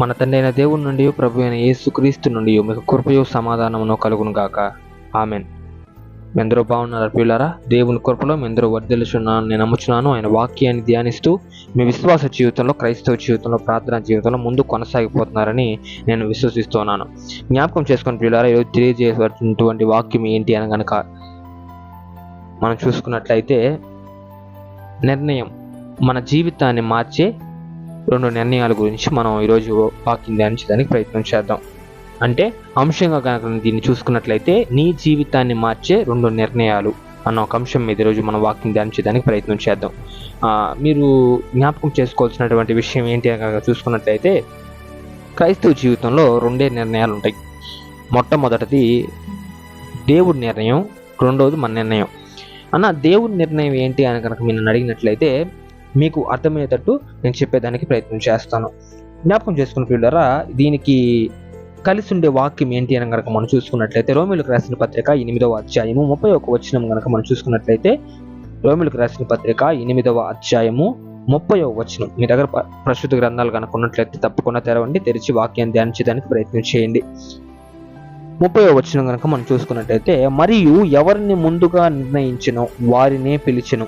మన తండ్రి అయిన దేవుని నుండి ప్రభు అయిన యేసుక్రీస్తు నుండి మీకు కృపయు సమాధానమును కలుగును గాక ఆమెన్ మెందరో బాగున్నారు పిల్లారా దేవుని కృపలో మెందరో అందరూ వర్ధిల్చున్నాను నేను నమ్ముచున్నాను. ఆయన వాక్యాన్ని ధ్యానిస్తూ మీ విశ్వాస జీవితంలో క్రైస్తవ జీవితంలో ప్రార్థన జీవితంలో ముందు కొనసాగిపోతున్నారని నేను విశ్వసిస్తున్నాను. జ్ఞాపకం చేసుకుని పిల్లారా ఈరోజు తెలియజేసినటువంటి వాక్యం ఏంటి అని కనుక మనం చూసుకున్నట్లయితే నిర్ణయం మన జీవితాన్ని మార్చే రెండు నిర్ణయాల గురించి మనం ఈరోజు వాక్యం ధ్యానించడానికి ప్రయత్నం చేద్దాం. అంటే అంశంగా కనుక దీన్ని చూసుకున్నట్లయితే నీ జీవితాన్ని మార్చే రెండు నిర్ణయాలు అన్న ఒక అంశం మీద ఈరోజు మనం వాకింగ్ ధ్యానించడానికి ప్రయత్నం చేద్దాం. మీరు జ్ఞాపకం చేసుకోవాల్సినటువంటి విషయం ఏంటి అని కనుక చూసుకున్నట్లయితే క్రైస్తవ జీవితంలో రెండే నిర్ణయాలు ఉంటాయి. మొట్టమొదటిది దేవుడి నిర్ణయం రెండవది మన నిర్ణయం. అన్న దేవుడి నిర్ణయం ఏంటి అని కనుక మీరు అడిగినట్లయితే మీకు అర్థమయ్యేటట్టు నేను చెప్పేదానికి ప్రయత్నం చేస్తాను. జ్ఞాపకం చేసుకున్న పిల్లరా దీనికి కలిసి ఉండే వాక్యం ఏంటి అని కనుక మనం చూసుకున్నట్లయితే రోమిలకు రాసిన పత్రిక ఎనిమిదవ అధ్యాయము ముప్పై ఒక వచ్చినం కనుక మనం చూసుకున్నట్లయితే రోమిలకు రాసిన పత్రిక ఎనిమిదవ అధ్యాయము ముప్పై ఒక వచనం. మీ దగ్గర ప్రస్తుత గ్రంథాలు కనుక ఉన్నట్లయితే తప్పకుండా తెరవండి తెరిచి వాక్యాన్ని ధ్యానించడానికి ప్రయత్నం చేయండి. ముప్పై వచనం కనుక మనం చూసుకున్నట్లయితే మరియు ఎవరిని ముందుగా నిర్ణయించినో వారినే పిలిచెను.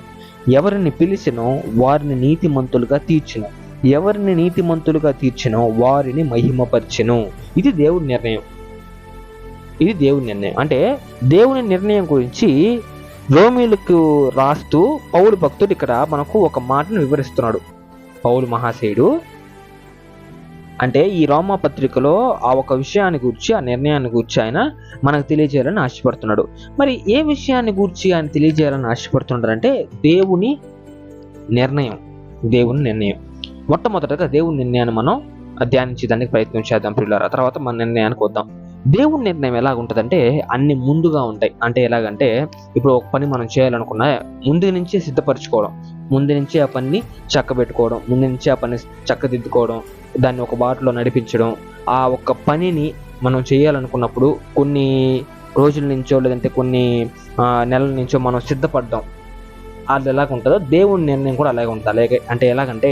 ఎవరిని పిలిచినో వారిని నీతిమంతులుగా తీర్చును. ఎవరిని నీతిమంతులుగా తీర్చినో వారిని మహిమపరచెను. ఇది దేవుడి నిర్ణయం. ఇది దేవుడి నిర్ణయం. అంటే దేవుని నిర్ణయం గురించి రోమిలకు రాస్తూ పౌలు భక్తుడు ఇక్కడ మనకు ఒక మాటను వివరిస్తున్నాడు. పౌలు మహాశయుడు అంటే ఈ రోమా పత్రికలో ఆ ఒక విషయాన్ని గురించి ఆ నిర్ణయాన్ని గురించి ఆయన మనకు తెలియజేయాలని ఆశపడుతున్నాడు. మరి ఏ విషయాన్ని గురించి ఆయన తెలియజేయాలని ఆశపడుతున్నాడు అంటే దేవుని నిర్ణయం దేవుని నిర్ణయం. మొట్టమొదటగా దేవుని నిర్ణయాన్ని మనం ధ్యానించడానికి ప్రయత్నం చేద్దాం పిల్లల తర్వాత మన నిర్ణయానికి వద్దాం. దేవుని నిర్ణయం ఎలా ఉంటుందంటే అన్ని ముందుగా ఉంటాయి. అంటే ఎలాగంటే ఇప్పుడు ఒక పని మనం చేయాలనుకున్నా ముందు నుంచే సిద్ధపరచుకోవడం. ముందు నుంచి ఆ పనిని చక్కబెట్టుకోవడం ముందు నుంచి ఆ పని చక్కదిద్దుకోవడం దాన్ని ఒక బాటలో నడిపించడం ఆ ఒక్క పనిని మనం చేయాలనుకున్నప్పుడు కొన్ని రోజుల నుంచో లేదంటే కొన్ని నెలల నుంచో మనం సిద్ధపడ్డాం. అది ఎలాగ ఉంటుందో దేవుని నిర్ణయం కూడా అలాగే ఉంటుంది. అలాగే అంటే ఎలాగంటే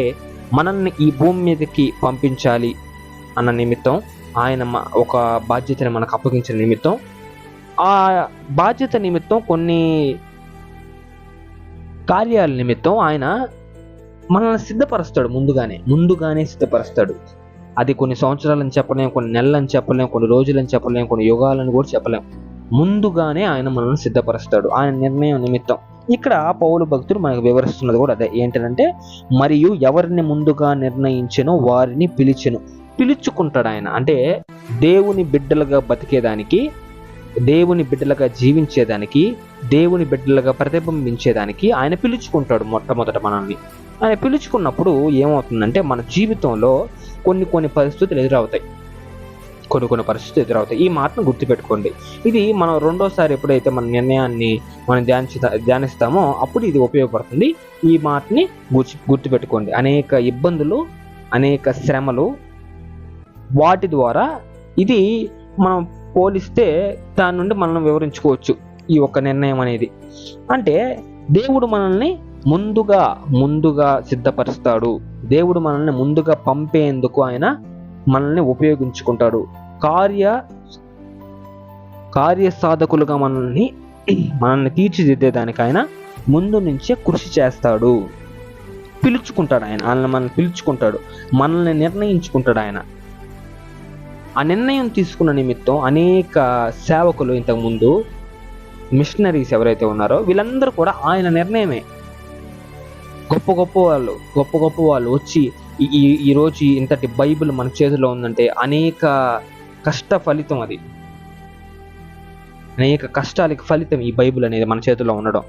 మనల్ని ఈ భూమి మీదకి పంపించాలి అన్న నిమిత్తం ఆయన ఒక బాధ్యతని మనకు అప్పగించిన నిమిత్తం ఆ బాధ్యత నిమిత్తం కొన్ని కార్యాల నిమిత్తం ఆయన మనల్ని సిద్ధపరుస్తాడు ముందుగానే. ముందుగానే సిద్ధపరుస్తాడు. అది కొన్ని సంవత్సరాలని చెప్పలేము కొన్ని నెలలని చెప్పలేం కొన్ని రోజులని చెప్పలేం కొన్ని యుగాలని కూడా చెప్పలేము ముందుగానే ఆయన మనల్ని సిద్ధపరుస్తాడు. ఆయన నిర్ణయం నిమిత్తం. ఇక్కడ పౌలు భక్తుడు మనకు వివరిస్తున్నది కూడా అదే. ఏంటంటే మరియు ఎవరిని ముందుగా నిర్ణయించను వారిని పిలిచెను. పిలుచుకుంటాడు ఆయన. అంటే దేవుని బిడ్డలుగా బతికేదానికి దేవుని బిడ్డలుగా జీవించేదానికి దేవుని బిడ్డలుగా ప్రతిబింబించేదానికి ఆయన పిలుచుకుంటాడు మొట్టమొదట మనల్ని. ఆయన పిలుచుకున్నప్పుడు ఏమవుతుందంటే మన జీవితంలో కొన్ని కొన్ని పరిస్థితులు ఎదురవుతాయి. కొన్ని కొన్ని పరిస్థితులు ఎదురవుతాయి. ఈ మాటను గుర్తుపెట్టుకోండి. ఇది మనం రెండోసారి ఎప్పుడైతే మన నిర్ణయాన్ని మనం ధ్యానించ ధ్యానిస్తామో అప్పుడు ఇది ఉపయోగపడుతుంది. ఈ మాటని గుర్తు గుర్తుపెట్టుకోండి. అనేక ఇబ్బందులు అనేక శ్రమలు వాటి ద్వారా ఇది మనం పోలిస్తే దాని నుండి మనం వివరించుకోవచ్చు ఈ ఒక్క నిర్ణయం అనేది. అంటే దేవుడు మనల్ని ముందుగా ముందుగా సిద్ధపరుస్తాడు. దేవుడు మనల్ని ముందుగా పంపేందుకు ఆయన మనల్ని ఉపయోగించుకుంటాడు. కార్య కార్యసాధకులుగా మనల్ని మనల్ని తీర్చిదిద్దేదానికి ఆయన ముందు నుంచే కృషి చేస్తాడు. పిలుచుకుంటాడు ఆయన. ఆయన మనల్ని పిలుచుకుంటాడు. మనల్ని నిర్ణయించుకుంటాడు ఆయన. ఆ నిర్ణయం తీసుకున్న నిమిత్తం అనేక సేవకులు ఇంతకుముందు మిషనరీస్ ఎవరైతే ఉన్నారో వీళ్ళందరూ కూడా ఆయన నిర్ణయమే. గొప్ప గొప్ప వాళ్ళు గొప్ప గొప్ప వాళ్ళు వచ్చి ఈ- ఈ రోజు ఇంతటి బైబిల్ మన చేతిలో ఉందంటే అనేక కష్ట ఫలితం అది. అనేక కష్టాలకి ఫలితం ఈ బైబిల్ అనేది మన చేతిలో ఉండడం.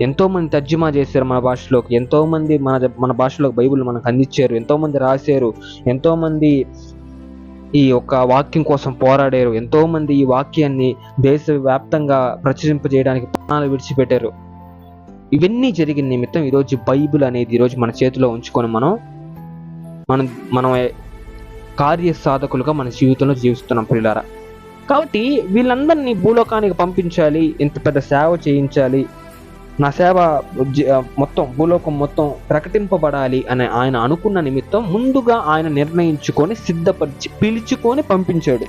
ఎంతోమంది తర్జుమా చేశారు మన భాషలోకి ఎంతోమంది మన మన భాషలోకి బైబిల్ మనకు అందించారు ఎంతోమంది రాశారు ఎంతోమంది ఈ యొక్క వాక్యం కోసం పోరాడారు. ఎంతోమంది ఈ వాక్యాన్ని దేశవ్యాప్తంగా ప్రచురింపజేయడానికి ప్రాణాలు విడిచిపెట్టారు. ఇవన్నీ జరిగిన నిమిత్తం ఈరోజు బైబిల్ అనేది ఈరోజు మన చేతిలో ఉంచుకొని మనం మనం మనం కార్య సాధకులుగా మన జీవితంలో జీవిస్తున్నాం పిల్లారా కాబట్టి వీళ్ళందరినీ భూలోకానికి పంపించాలి ఇంత పెద్ద సేవ చేయించాలి నా సేవ మొత్తం భూలోకం మొత్తం ప్రకటింపబడాలి అని ఆయన అనుకున్న నిమిత్తం ముందుగా ఆయన నిర్ణయించుకొని సిద్ధపరిచి పిలుచుకొని పంపించాడు.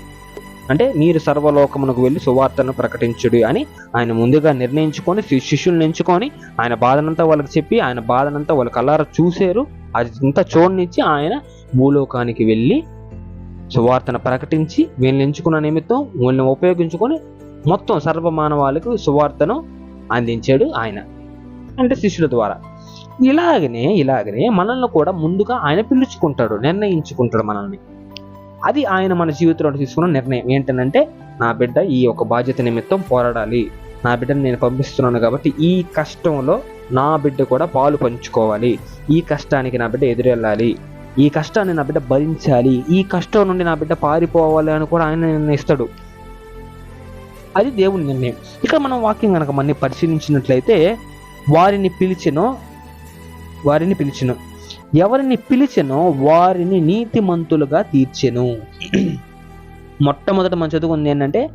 అంటే మీరు సర్వలోకమునకు వెళ్ళి సువార్తను ప్రకటించుడు అని ఆయన ముందుగా నిర్ణయించుకొని శిష్యుల్ని ఎంచుకొని ఆయన బాధనంతా వాళ్ళకి చెప్పి ఆయన బాధనంతా వాళ్ళ కల్లారా చూశారు. అది ఇంత చూడనిచ్చి ఆయన భూలోకానికి వెళ్ళి సువార్తను ప్రకటించి వీళ్ళని ఎంచుకున్న నిమిత్తం వీళ్ళని ఉపయోగించుకొని మొత్తం సర్వమానవాళికి సువార్తను అందించాడు ఆయన. అంటే శిష్యుల ద్వారా. ఇలాగనే ఇలాగనే మనల్ని కూడా ముందుగా ఆయన పిలుచుకుంటాడు నిర్ణయించుకుంటాడు మనల్ని. అది ఆయన మన జీవితంలో తీసుకున్న నిర్ణయం. ఏంటంటే నా బిడ్డ ఈ ఒక బాధ్యత నిమిత్తం పోరాడాలి. నా బిడ్డను నేను పంపిస్తున్నాను కాబట్టి ఈ కష్టంలో నా బిడ్డ కూడా పాలు పంచుకోవాలి. ఈ కష్టానికి నా బిడ్డ ఎదురెళ్ళాలి. ఈ కష్టాన్ని నా బిడ్డ భరించాలి. ఈ కష్టం నుండి నా బిడ్డ పారిపోవాలి అని కూడా ఆయన నిర్ణయిస్తాడు. అది దేవుని నిర్ణయం. ఇక్కడ మనం వాక్యం కనుక మన్ని పరిశీలించినట్లయితే వారిని పిలిచెను వారిని పిలిచెను ఎవరిని పిలిచెనో వారిని నీతిమంతులుగా తీర్చెను. మొట్టమొదట మనం చదువుకుంది ఏంటంటే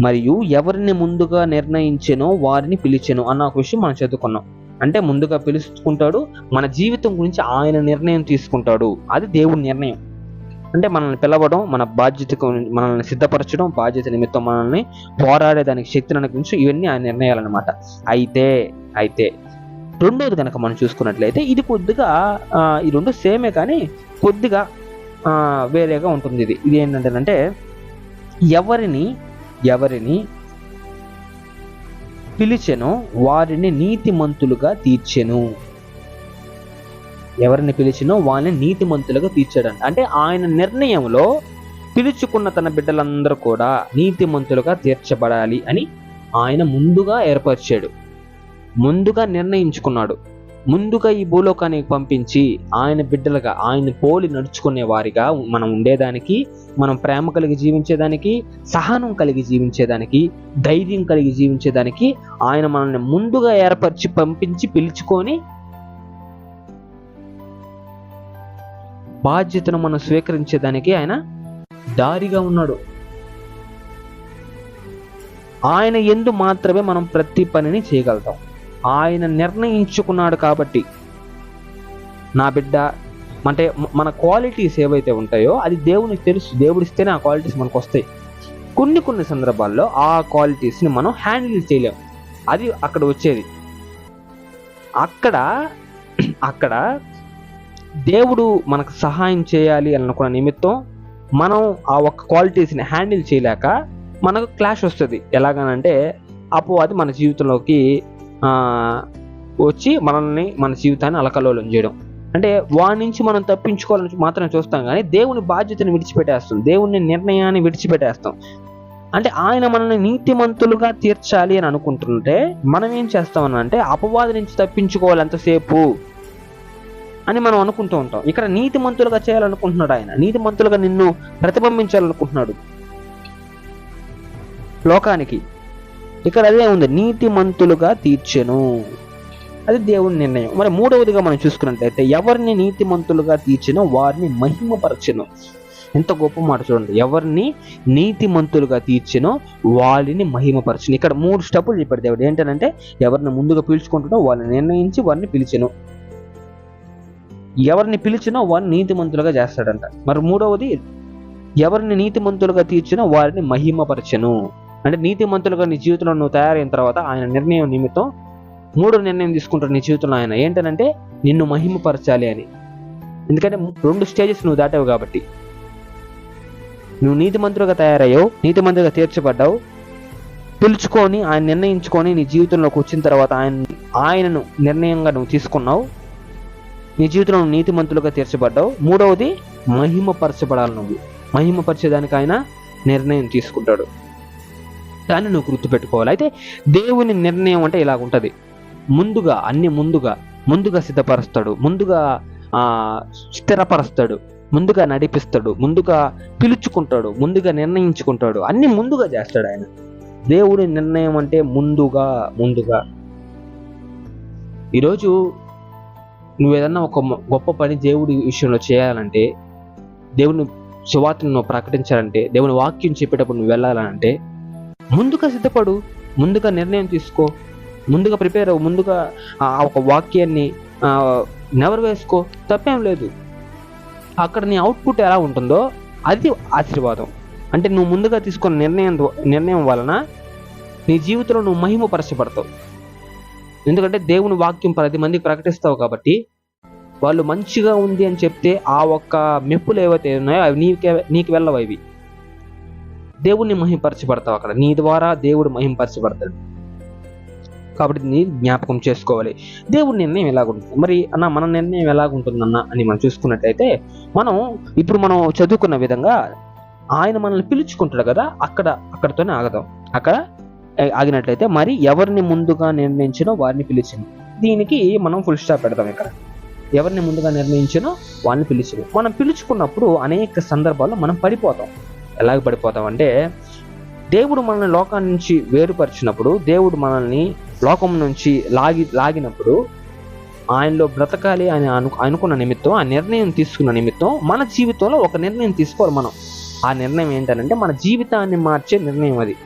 మరియు ఎవరిని ముందుగా నిర్ణయించెనో వారిని పిలిచెను అన్న ఒక విషయం మనం చదువుకున్నాం. అంటే ముందుగా పిలుచుకుంటాడు మన జీవితం గురించి ఆయన నిర్ణయం తీసుకుంటాడు. అది దేవుని నిర్ణయం. అంటే మనల్ని పిలవడం మన బాధ్యతకు మనల్ని సిద్ధపరచడం బాధ్యత నిమిత్తం మనల్ని పోరాడేదానికి శక్తిని అనుగురించి ఇవన్నీ ఆ నిర్ణయాలన్నమాట. అయితే అయితే రెండోది కనుక మనం చూసుకున్నట్లయితే ఇది కొద్దిగా ఈ రెండు సేమే కానీ కొద్దిగా వేరేగా ఉంటుంది ఇది. ఇది ఏంటంటే ఎవరిని ఎవరిని పిలిచెనో వారిని నీతిమంతులుగా తీర్చెను. ఎవరిని పిలిచినో వాళ్ళని నీతిమంతులుగా తీర్చాడంట. అంటే ఆయన నిర్ణయంలో పిలుచుకున్న తన బిడ్డలందరూ కూడా నీతిమంతులుగా తీర్చబడాలి అని ఆయన ముందుగా ఏర్పరిచాడు. ముందుగా నిర్ణయించుకున్నాడు. ముందుగా ఈ భూలోకానికి పంపించి ఆయన బిడ్డలుగా ఆయన పోలి నడుచుకునే వారిగా మనం ఉండేదానికి మనం ప్రేమ కలిగి జీవించేదానికి సహనం కలిగి జీవించేదానికి ధైర్యం కలిగి జీవించేదానికి ఆయన మనల్ని ముందుగా ఏర్పరిచి పంపించి పిలుచుకొని బాధ్యతను మనం స్వీకరించేదానికి ఆయన దారిగా ఉన్నాడు. ఆయన ఎందు మాత్రమే మనం ప్రతి పనిని చేయగలుగుతాం. ఆయన నిర్ణయించుకున్నాడు కాబట్టి. నా బిడ్డ అంటే మన క్వాలిటీస్ ఏవైతే ఉంటాయో అది దేవునికి తెలుసు. దేవుడిస్తేనే ఆ క్వాలిటీస్ మనకు వస్తాయి. కొన్ని కొన్ని సందర్భాల్లో ఆ క్వాలిటీస్ని మనం హ్యాండిల్ చేయలేం. అది అక్కడ వచ్చేది. అక్కడ అక్కడ దేవుడు మనకు సహాయం చేయాలి అనుకున్న నిమిత్తం మనం ఆ ఒక్క క్వాలిటీస్ని హ్యాండిల్ చేయలేక మనకు క్లాష్ వస్తుంది. ఎలాగనంటే అపవాది మన జీవితంలోకి వచ్చి మనల్ని మన జీవితాన్ని అలకలోలం చేయడం. అంటే వాడి నుంచి మనం తప్పించుకోవాలని మాత్రం చూస్తాం కానీ దేవుని బాధ్యతను విడిచిపెట్టేస్తాం. దేవుని నిర్ణయాన్ని విడిచిపెట్టేస్తాం. అంటే ఆయన మనల్ని నీతిమంతులుగా తీర్చాలి అని అనుకుంటుంటే మనం ఏం చేస్తామని అంటే అపవాది నుంచి తప్పించుకోవాలి ఎంతసేపు అని మనం అనుకుంటూ ఉంటాం. ఇక్కడ నీతి మంతులుగా చేయాలనుకుంటున్నాడు ఆయన. నీతి మంతులుగా నిన్ను ప్రతిబింబించాలనుకుంటున్నాడు. లోకానికి. ఇక్కడ అదే ఉంది. నీతి మంతులుగా తీర్చెను. అది దేవుని నిర్ణయం. మరి మూడవదిగా మనం చూసుకున్నట్లయితే ఎవరిని నీతి మంతులుగా తీర్చినో వారిని మహిమపరచను. ఎంత గొప్ప మాట చూడండి. ఎవరిని నీతి మంతులుగా తీర్చినో వారిని మహిమపరచను. ఇక్కడ మూడు స్టెప్పులు చెప్పాడు దేవుడు. ఏంటంటే ఎవరిని ముందుగా పీల్చుకుంటున్నో వాళ్ళని నిర్ణయించి వారిని పిలిచెను. ఎవరిని పిలిచినా వారిని నీతిమంతులుగా చేస్తాడంట. మరి మూడవది ఎవరిని నీతిమంతులుగా తీర్చినా వారిని మహిమపరచను. అంటే నీతిమంతులుగా నీ జీవితంలో నువ్వు తయారైన తర్వాత ఆయన నిర్ణయం నిమిత్తం మూడో నిర్ణయం తీసుకుంటాడు నీ జీవితంలో ఆయన. ఏంటనంటే నిన్ను మహిమపరచాలి అని. ఎందుకంటే రెండు స్టేజెస్ నువ్వు దాటావు కాబట్టి. నువ్వు నీతిమంతులుగా తయారయ్యావు నీతిమంతులుగా తీర్చబడ్డావు. పిలుచుకొని ఆయన నిర్ణయించుకొని నీ జీవితంలోకి వచ్చిన తర్వాత ఆయన ఆయనను నిర్ణయంగా నువ్వు తీసుకున్నావు. నీ జీవితంలో నీతిమంతులుగా తీర్చబడ్డావు. మూడవది మహిమపరచబడాలి నువ్వు మహిమపరిచేదానికి ఆయన నిర్ణయం తీసుకుంటాడు. దాన్ని నువ్వు గుర్తుపెట్టుకోవాలి. అయితే దేవుని నిర్ణయం అంటే ఇలాగ ఉంటుంది. ముందుగా అన్ని ముందుగా ముందుగా సిద్ధపరుస్తాడు. ముందుగా ఆ స్థిరపరుస్తాడు. ముందుగా నడిపిస్తాడు. ముందుగా పిలుచుకుంటాడు. ముందుగా నిర్ణయించుకుంటాడు. అన్ని ముందుగా చేస్తాడు ఆయన. దేవుడి నిర్ణయం అంటే ముందుగా ముందుగా. ఈరోజు నువ్వు ఏదన్నా ఒక గొప్ప పని దేవుడి విషయంలో చేయాలంటే దేవుని సువార్తను నువ్వు ప్రకటించాలంటే దేవుని వాక్యం చెప్పేటప్పుడు నువ్వు వెళ్ళాలంటే ముందుగా సిద్ధపడు ముందుగా నిర్ణయం తీసుకో ముందుగా ప్రిపేర్ అవ్వు ముందుగా ఆ ఒక వాక్యాన్ని నెవరు వేసుకో తప్పేం లేదు. అక్కడ నీ అవుట్పుట్ ఎలా ఉంటుందో అది ఆశీర్వాదం. అంటే నువ్వు ముందుగా తీసుకున్న నిర్ణయం నిర్ణయం వలన నీ జీవితంలో నువ్వు మహిమపరచబడతావు. ఎందుకంటే దేవుని వాక్యం పది మందికి ప్రకటిస్తావు కాబట్టి వాళ్ళు మంచిగా ఉంది అని చెప్తే ఆ ఒక్క మెప్పులు ఏవైతే ఉన్నాయో అవి నీకే నీకు వెళ్ళవు అవి. దేవుణ్ణి మహింపరచబడతావు అక్కడ. నీ ద్వారా దేవుడు మహింపరచబడతాడు. కాబట్టి నీ జ్ఞాపకం చేసుకోవాలి. దేవుడి నిర్ణయం ఎలాగుంటుంది? మరి అన్న మన నిర్ణయం ఎలాగుంటుందన్న అని మనం చూసుకున్నట్లయితే మనం ఇప్పుడు మనం చదువుకున్న విధంగా ఆయన మనల్ని పిలుచుకుంటాడు కదా అక్కడ అక్కడతోనే ఆగదాం. అక్కడ ఆగినట్లయితే మరి ఎవరిని ముందుగా నిర్ణయించినో వారిని పిలిచింది. దీనికి మనం ఫుల్ స్టాప్ పెడతాం ఇక్కడ. ఎవరిని ముందుగా నిర్ణయించినో వాళ్ళని పిలిచిన మనం పిలుచుకున్నప్పుడు అనేక సందర్భాల్లో మనం పడిపోతాం. ఎలాగ పడిపోతాం అంటే దేవుడు మనల్ని లోకాన్ని నుంచి వేరుపరిచినప్పుడు దేవుడు మనల్ని లోకం నుంచి లాగి లాగినప్పుడు ఆయనలో బ్రతకాలి అని అను అనుకున్న నిమిత్తం ఆ నిర్ణయం తీసుకున్న నిమిత్తం మన జీవితంలో ఒక నిర్ణయం తీసుకోవాలి మనం. ఆ నిర్ణయం ఏంటంటే మన జీవితాన్ని మార్చే నిర్ణయం అది.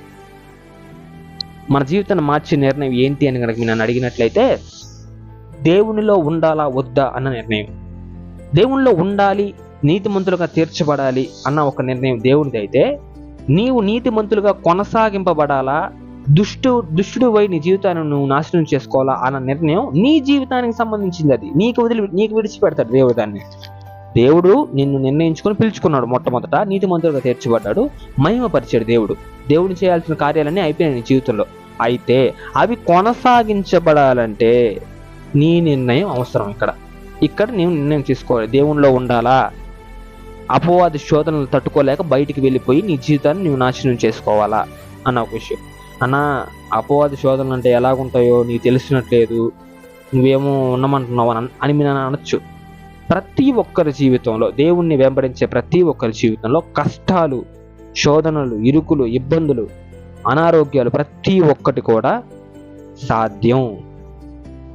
మన జీవితాన్ని మార్చే నిర్ణయం ఏంటి అని కనుక నేను నన్ను అడిగినట్లయితే దేవునిలో ఉండాలా వద్దా అన్న నిర్ణయం. దేవునిలో ఉండాలి నీతిమంతులుగా తీర్చబడాలి అన్న ఒక నిర్ణయం దేవునిది అయితే నీవు నీతిమంతులుగా కొనసాగింపబడాలా దుష్టు దుష్టుడు పోయి నీ జీవితాన్ని నువ్వు నాశనం చేసుకోవాలా అన్న నిర్ణయం నీ జీవితానికి సంబంధించింది అది. నీకు వదిలి నీకు విడిచిపెడతాడు దేవుడు దాన్ని. దేవుడు నిన్ను నిర్ణయించుకొని పిలుచుకున్నాడు మొట్టమొదట నీతిమంతులుగా తీర్చిపడ్డాడు మహిమపరిచాడు దేవుడు. దేవుడు చేయాల్సిన కార్యాలన్నీ అయిపోయాయి నీ జీవితంలో. అయితే అవి కొనసాగించబడాలంటే నీ నిర్ణయం అవసరం ఇక్కడ. ఇక్కడ నీవు నిర్ణయం తీసుకోవాలి. దేవుణ్ణిలో ఉండాలా? అపవాది శోధనలు తట్టుకోలేక బయటికి వెళ్ళిపోయి నీ జీవితాన్ని నువ్వు నాశనం చేసుకోవాలా? అన్న ఒక విషయం. అన్న అపవాది శోధనలు అంటే ఎలాగుంటాయో నీకు తెలిసినట్లేదు. నువ్వేమో ఉన్నమంటున్నావు అని అని మీరు అనొచ్చు. ప్రతి ఒక్కరి జీవితంలో దేవుణ్ణి వెంబడించే ప్రతి ఒక్కరి జీవితంలో కష్టాలు శోధనలు ఇరుకులు ఇబ్బందులు అనారోగ్యాలు ప్రతి ఒక్కటి కూడా సాధ్యం.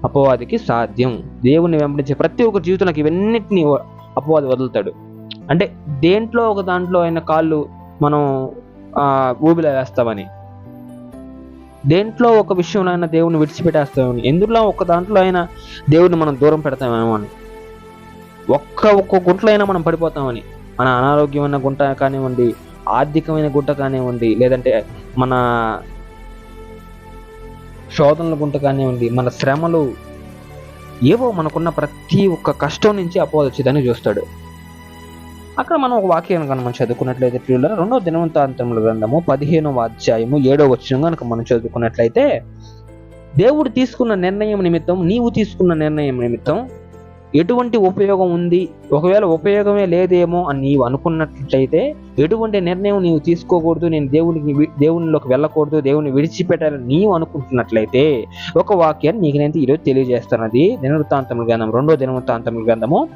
అపవాదికి సాధ్యం. దేవుణ్ణి వెంబడించే ప్రతి ఒక్క జీవితంలోకి ఇవన్నిటిని అపవాది వదులుతాడు. అంటే దేంట్లో ఒక దాంట్లో అయిన కాళ్ళు మనం ఊబిలో వేస్తామని. దేంట్లో ఒక విషయంలో అయినా దేవుని విడిచిపెట్టేస్తామని. ఎందులో ఒక దాంట్లో అయినా దేవుడిని మనం దూరం పెడతామేమో అని. ఒక్క ఒక్క గుంటలో అయినా మనం పడిపోతామని. మన అనారోగ్యమైన గుంట కానివ్వండి ఆర్థికమైన గుంట కానివ్వండి లేదంటే మన శోధనల గుంట కానివ్వండి మన శ్రమలు ఏవో మనకున్న ప్రతి ఒక్క కష్టం నుంచి అపోద వచ్చేదని చూస్తాడు. అక్కడ మనం ఒక వాక్యం కనుక మనం చదువుకున్నట్లయితే ప్రియుల రెండో దినవంతాంతముల గ్రంథము పదిహేనవ అధ్యాయము ఏడో వచ్చిన కనుక మనం చదువుకున్నట్లయితే దేవుడు తీసుకున్న నిర్ణయం నిమిత్తం నీవు తీసుకున్న నిర్ణయం నిమిత్తం ఎటువంటి ఉపయోగం ఉంది? ఒకవేళ ఉపయోగమే లేదేమో అని నీవు అనుకున్నట్లయితే ఎటువంటి నిర్ణయం నీవు తీసుకోకూడదు నేను దేవునికి దేవునిలోకి వెళ్ళకూడదు దేవుని విడిచిపెట్టాలని నీవు అనుకుంటున్నట్లయితే ఒక వాక్యాన్ని నీకు నేను ఈరోజు తెలియజేస్తున్నది. దినవృత్తాంతముల గ్రంథం రెండో దినవృత్తాంతముల గ్రంథము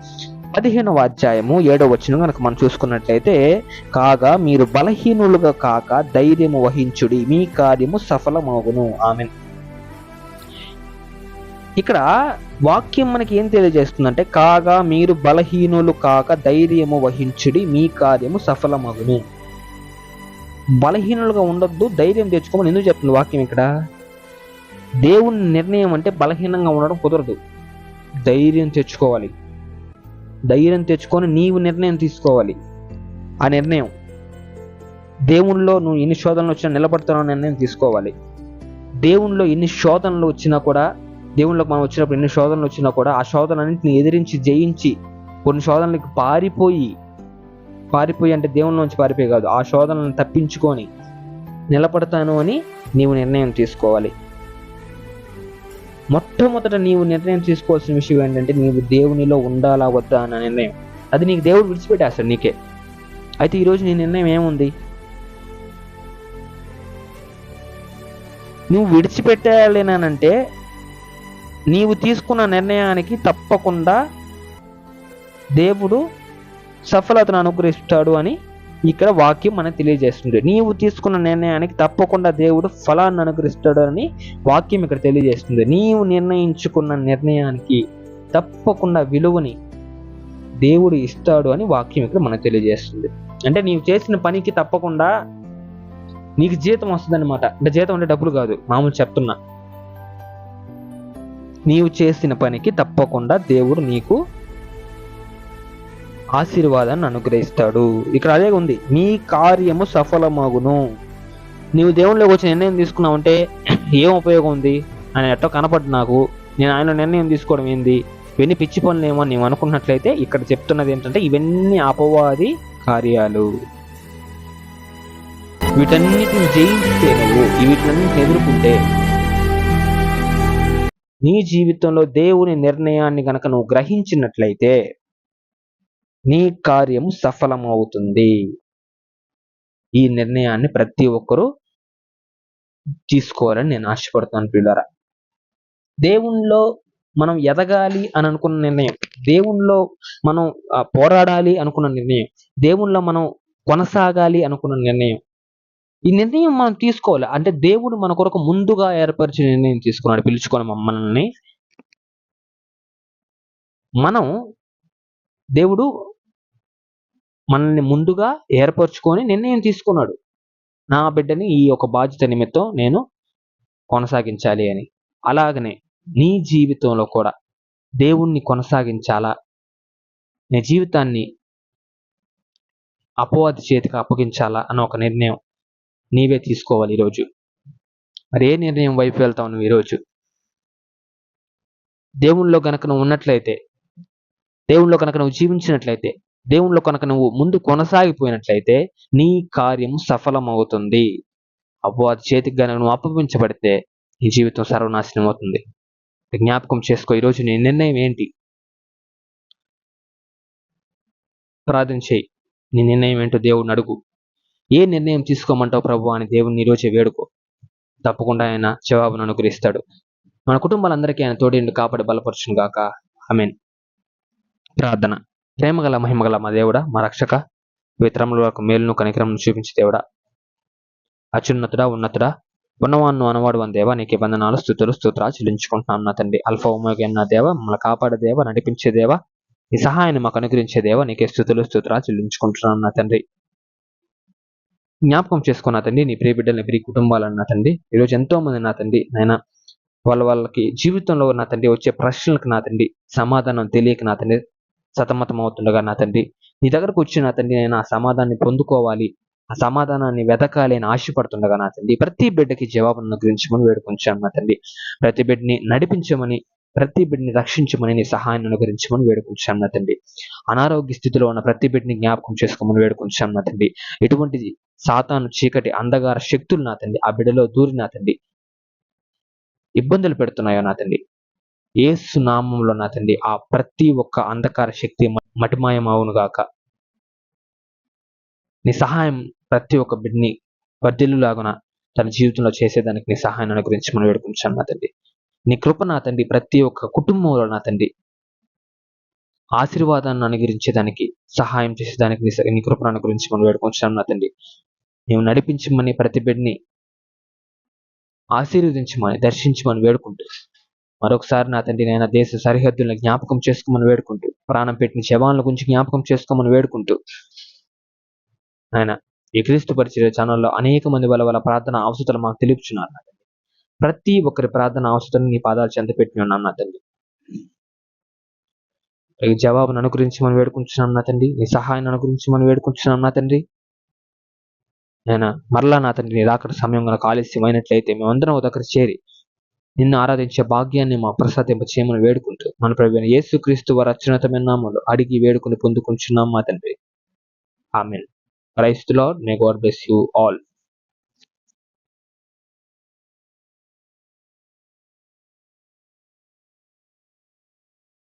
పదిహేనవ అధ్యాయము ఏడో వచ్చిన కనుక మనం చూసుకున్నట్లయితే కాగా మీరు బలహీనులుగా కాక ధైర్యము వహించుడి మీ కార్యము సఫలమవును ఆమె ఇక్కడ వాక్యం మనకి ఏం తెలియజేస్తుందంటే కాగా మీరు బలహీనులు కాక ధైర్యము వహించుడి మీ కార్యము సఫలమగును. బలహీనులుగా ఉండొద్దు ధైర్యం తెచ్చుకోమని ఎందుకు చెప్తుంది వాక్యం ఇక్కడ? దేవుని నిర్ణయం అంటే బలహీనంగా ఉండడం కుదరదు. ధైర్యం తెచ్చుకోవాలి. ధైర్యం తెచ్చుకొని నీవు నిర్ణయం తీసుకోవాలి. ఆ నిర్ణయం. దేవునిలో నువ్వు ఎన్ని శోధనలు వచ్చినా నిలబడుతున్నావు నిర్ణయం తీసుకోవాలి. దేవునిలో ఎన్ని శోధనలు వచ్చినా కూడా దేవునిలోకి మనం వచ్చినప్పుడు ఎన్ని శోధనలు వచ్చినా కూడా ఆ శోధనన్నింటిని ఎదిరించి జయించి కొన్ని శోధనలకు పారిపోయి పారిపోయి అంటే దేవునిలోంచి పారిపోయి కాదు ఆ శోధనలను తప్పించుకొని నిలబడతాను అని నీవు నిర్ణయం తీసుకోవాలి. మొట్టమొదట నీవు నిర్ణయం తీసుకోవాల్సిన విషయం ఏంటంటే నీవు దేవునిలో ఉండాలా వద్దా అన్న నిర్ణయం. అది నీకు దేవుడు విడిచిపెట్టేస్తాడు నీకే. అయితే ఈరోజు నీ నిర్ణయం ఏముంది? నువ్వు విడిచిపెట్టాలేనంటే నీవు తీసుకున్న నిర్ణయానికి తప్పకుండా దేవుడు సఫలతను అనుగ్రహిస్తాడు అని ఇక్కడ వాక్యం మనకు తెలియజేస్తుంది. నీవు తీసుకున్న నిర్ణయానికి తప్పకుండా దేవుడు ఫలాన్ని అనుగ్రహిస్తాడు అని వాక్యం ఇక్కడ తెలియజేస్తుంది. నీవు నిర్ణయించుకున్న నిర్ణయానికి తప్పకుండా విలువని దేవుడు ఇస్తాడు అని వాక్యం ఇక్కడ మనకు తెలియజేస్తుంది. అంటే నీవు చేసిన పనికి తప్పకుండా నీకు జీతం వస్తుంది అనమాట అంటే జీతం అంటే డబ్బులు కాదు మామూలు చెప్తున్నా. నీవు చేసిన పనికి తప్పకుండా దేవుడు నీకు ఆశీర్వాదాన్ని అనుగ్రహిస్తాడు. ఇక్కడ అదే ఉంది. నీ కార్యము సఫలమగును. నీవు దేవునిలోకి వచ్చి నిర్ణయం తీసుకున్నావంటే ఏం ఉపయోగం ఉంది? అని ఎట్టో కనపడ్డు నాకు. నేను ఆయన నిర్ణయం తీసుకోవడం ఏంది? ఇవన్నీ పిచ్చి పనులేమో అని నీవు అనుకున్నట్లయితే ఇక్కడ చెప్తున్నది ఏంటంటే ఇవన్నీ అపవాది కార్యాలు. వీటన్నిటిని జయించితే నువ్వు వీటన్నిటిని ఎదుర్కొంటే నీ జీవితంలో దేవుని నిర్ణయాన్ని గనక నువ్వు గ్రహించినట్లయితే నీ కార్యము సఫలమవుతుంది. ఈ నిర్ణయాన్ని ప్రతి ఒక్కరూ తీసుకోవాలని నేను ఆశపడుతాను పిల్లరా దేవుణ్ణిలో మనం ఎదగాలి అని అనుకున్న నిర్ణయం దేవుణ్ణిలో మనం పోరాడాలి అనుకున్న నిర్ణయం దేవుణ్ణిలో మనం కొనసాగాలి అనుకున్న నిర్ణయం ఈ నిర్ణయం మనం తీసుకోవాలి. అంటే దేవుడు మన కొరకు ముందుగా ఏర్పరిచిన నిర్ణయం తీసుకున్నాడు పిలుచుకొని మమ్మల్ని. మనం దేవుడు మనల్ని ముందుగా ఏర్పరచుకొని నిర్ణయం తీసుకున్నాడు. నా బిడ్డని ఈ యొక్క బాధ్యత నిమిత్తం నేను కొనసాగించాలి అని. అలాగనే నీ జీవితంలో కూడా దేవుణ్ణి కొనసాగించాలా? నీ జీవితాన్ని అపవాది చేతికి అప్పగించాలా? అన్న ఒక నిర్ణయం నీవే తీసుకోవాలి ఈరోజు. మరి ఏ నిర్ణయం వైపు వెళ్తావు నువ్వు ఈరోజు? దేవుణ్ణిలో కనుక నువ్వు ఉన్నట్లయితే దేవుణ్ణిలో కనుక నువ్వు జీవించినట్లయితే దేవుణ్ణిలో కనుక నువ్వు ముందు కొనసాగిపోయినట్లయితే నీ కార్యం సఫలమవుతుంది. అది చేతికి కనుక నువ్వు అప్పగించబడితే నీ జీవితం సర్వనాశనం అవుతుంది. జ్ఞాపకం చేసుకో ఈరోజు నీ నిర్ణయం ఏంటి? ప్రార్థన చేయి. నీ నిర్ణయం ఏంటో దేవుడిని అడుగు. ఏ నిర్ణయం తీసుకోమంటావు ప్రభు అని దేవుని ఈరోజే వేడుకో. తప్పకుండా ఆయన జవాబును అనుగ్రహిస్తాడు. మన కుటుంబాలందరికీ ఆయన తోడేండు కాపాడి బలపరచును గాక. మీన్ ప్రార్థన. ప్రేమగల మహిమగల మా దేవుడ మా రక్షక వితరములకు మేలును కనికరమును చూపించి దేవుడా. అత్యున్నతుడా ఉన్నతుడా ఉన్నవాన్ను అనవాడు అని దేవ నీకు బంధనాలు స్థుతులు స్తోత్రా చెల్లించుకుంటున్నాను నా తండ్రి. అల్ఫా ఉమోగ నా దేవ మమ్మల్ని కాపాడే దేవ నడిపించే దేవ ఈ సహాయాన్ని మాకు అనుగ్రహించే దేవ నీకే స్థుతులు స్తోత్రా చెల్లించుకుంటున్నాను నా తండ్రి. జ్ఞాపకం చేసుకున్న తండ్రి నీ ప్రియ బిడ్డలు ప్రియ కుటుంబాలను నా తండ్రి ఈరోజు ఎంతో మంది నా తండ్రి నాయన వాళ్ళ వాళ్ళకి జీవితంలో నా తండ్రి వచ్చే ప్రశ్నలకు నా తండ్రి సమాధానం తెలియక నా తండ్రి సతమతం అవుతుండగా నా తండ్రి నీ దగ్గరకు వచ్చి నా తండ్రి నేను ఆ సమాధానాన్ని పొందుకోవాలి ఆ సమాధానాన్ని వెతకాలి అని ఆశపడుతుండగా నా తండ్రి ప్రతి బిడ్డకి జవాబును మనం వేడుకొంచాను నా తండ్రి. ప్రతి బిడ్డని నడిపించమని ప్రతి బిడ్డని రక్షించమని నీ సహాయాన్ని అనుగ్రహించమని వేడుకొంచాం నా తండ్రి. అనారోగ్య స్థితిలో ఉన్న ప్రతి బిడ్డని జ్ఞాపకం చేసుకోమని వేడుకొంచాం నా తండ్రి. ఎటువంటి సాతాను చీకటి అంధగార శక్తులు నా తండ్రి ఆ బిడ్డలో దూరి నా తండ్రి. ఇబ్బందులు పెడుతున్నాయో నా తండ్రి. ఏ సునామంలో నా తండ్రి ఆ ప్రతి ఒక్క అంధకార శక్తి మటిమాయం అవును గాక. నీ సహాయం ప్రతి ఒక్క బిడ్డని లాగున తన జీవితంలో చేసేదానికి నీ సహాయాన్ని గురించి మనం వేడుకుంటాను నా తండ్రి. నీ కృప నా తండ్రి. ప్రతి ఒక్క కుటుంబంలో నా తండ్రి. ఆశీర్వాదాన్ని అనుగ్రహించేదానికి సహాయం చేసేదానికి నీ కృపను గురించి మనం వేడుకుంటాను నా తండ్రి. మేము నడిపించమని ప్రతి బిడ్డని ఆశీర్వదించమని దర్శించమని వేడుకుంటూ మరొకసారి నా తండ్రి నేను దేశ సరిహద్దులను జ్ఞాపకం చేసుకోమని వేడుకుంటూ ప్రాణం పెట్టిన శవాల గురించి జ్ఞాపకం చేసుకోమని వేడుకుంటూ ఆయన ఈ క్రీస్తు పరిచయ ఛానల్లో అనేక మంది వాళ్ళ వాళ్ళ ప్రార్థన అవసరాలు మాకు తెలుపుచున్నారు. ప్రతి ఒక్కరి ప్రార్థన అవసరం నీ పాదాలు చెంత పెట్టి ఉన్నాను నా తండ్రి ఈ జవాబును అనుగురించి మనం వేడుకుంటున్నాం నా తండ్రి నీ సహాయాన్ని అనుగురించి మనం వేడుకుంటున్నాం నా తండ్రి నేను మరలా నా తండ్రి నీ రాకడ సమయం కనుక ఆలస్యమైనట్లయితే మేమందరం దగ్గర చేరి నిన్ను ఆరాధించే భాగ్యాన్ని మా ప్రసాదింప చేయమని వేడుకుంటూ మన ప్రవీణ యేసు క్రీస్తు వారి అత్యున్నతమైన నామలు అడిగి వేడుకుని పొందుకుంటున్నాం మా తండ్రి amen Christ the Lord. May you all.